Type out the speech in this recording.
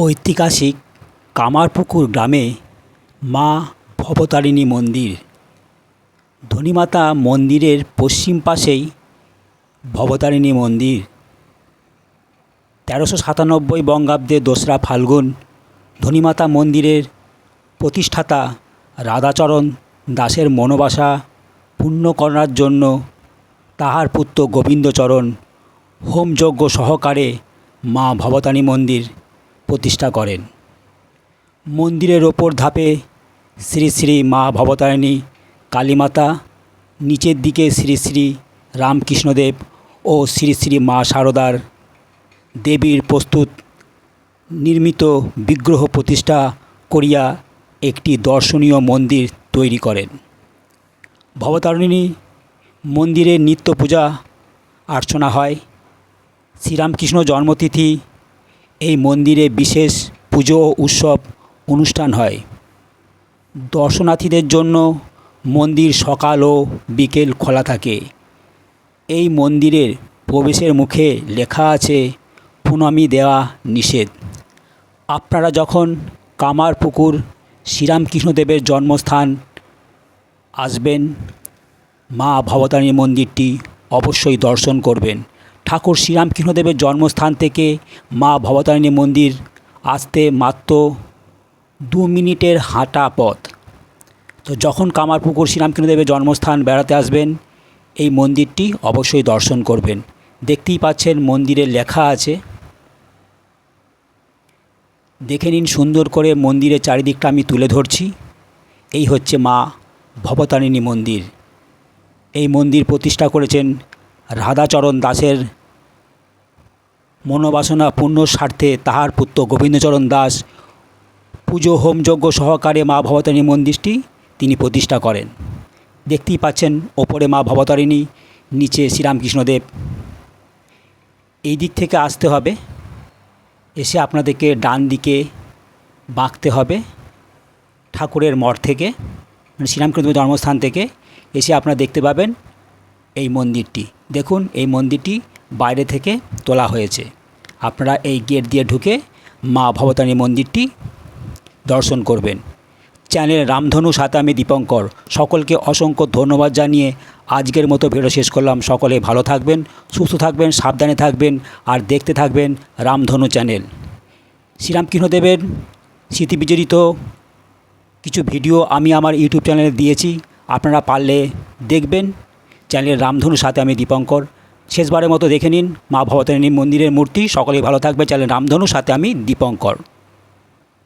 ঐতিহাসিক কামারপুকুর গ্রামে মা ভবতারিণী মন্দির। ধনীমাতা মন্দিরের পশ্চিম পাশেই ভবতারিণী মন্দির। তেরোশো সাতানব্বই বঙ্গাব্দে দোসরা ফাল্গুন ধনীমাতা মন্দিরের প্রতিষ্ঠাতা রাধাচরণ দাসের মনোবাসা পূর্ণ করার জন্য তাহার পুত্র গোবিন্দচরণ হোমযজ্ঞ সহকারে মা ভবতারিণী মন্দির প্রতিষ্ঠা করেন। মন্দিরের ওপর ধাপে শ্রী শ্রী মা ভবতারিণী কালীমাতা, নিচের দিকে শ্রী শ্রী রামকৃষ্ণদেব ও শ্রী শ্রী মা শারদার দেবীর প্রস্তুত নির্মিত বিগ্রহ প্রতিষ্ঠা করিয়া একটি দর্শনীয় মন্দির তৈরি করেন। ভবতারিণী মন্দিরে নিত্য পূজা, অর্চনা হয়। শ্রীরামকৃষ্ণ জন্মতিথি এই মন্দিরে বিশেষ পুজো ও উৎসব অনুষ্ঠান হয়। দর্শনার্থীদের জন্য মন্দির সকাল ও বিকেল খোলা থাকে। এই মন্দিরের প্রবেশের মুখে লেখা আছে প্রণামী দেওয়া নিষেধ। আপনারা যখন কামারপুকুর শ্রীরামকৃষ্ণদেবের জন্মস্থান আসবেন, মা ভবতারিণী মন্দিরটি অবশ্যই দর্শন করবেন। ঠাকুর শ্রীরামকৃষ্ণদেবের জন্মস্থান থেকে মা ভবতারিণী মন্দির আসতে মাত্র দু মিনিটের হাঁটা পথ। তো যখন কামারপুকুর শ্রীরামকৃষ্ণদেবের জন্মস্থান বেড়াতে আসবেন, এই মন্দিরটি অবশ্যই দর্শন করবেন। দেখতেই পাচ্ছেন মন্দিরে লেখা আছে। দেখে নিন সুন্দর করে মন্দিরের চারিদিকটা আমি তুলে ধরছি। এই হচ্ছে মা ভবতারিণী মন্দির। এই মন্দির প্রতিষ্ঠা করেছেন রাধাচরণ দাসের মনোবাসনা পূর্ণ স্বার্থে তাহার পুত্র গোবিন্দচরণ দাস পুজো হোমযজ্ঞ সহকারে মা ভবতারিণী মন্দিরটি তিনি প্রতিষ্ঠা করেন। দেখতেই পাচ্ছেন ওপরে মা ভবতারিণী, নিচে শ্রীরামকৃষ্ণদেব। এই দিক থেকে আসতে হবে, এসে আপনাদেরকে ডান দিকে বাঁকতে হবে ঠাকুরের মঠ থেকে মানে শ্রীরামকৃষ্ণদেবের জন্মস্থান থেকে, এসে আপনারা দেখতে পাবেন এই মন্দিরটি। দেখুন, এই মন্দিরটি বাইরে থেকে তোলা হয়েছে। আপনারা এই গেট দিয়ে ঢুকে মা ভবতারিণী মন্দিরটি দর্শন করবেন। চ্যানেল রামধনু সাথে আমি দীপঙ্কর। সকলকে অসংখ্য ধন্যবাদ জানিয়ে আজকের মতো ভিডিও শেষ করলাম। সকলে ভালো থাকবেন, সুস্থ থাকবেন, সাবধানে থাকবেন আর দেখতে থাকবেন রামধনু চ্যানেল। শ্রীরামকৃষ্ণদেবের স্মৃতিবিজড়িত কিছু ভিডিও আমি আমার ইউটিউব চ্যানেলে দিয়েছি। আপনারা পারলে দেখবেন। চ্যানেল রামধনুর সাথে আমি দীপঙ্কর। শেষবারের মতো দেখে নিন মা ভবতারিণী মন্দিরের মূর্তি। সকলেই ভালো থাকবে চ্যানেল রামধনু সাথে আমি দীপঙ্কর।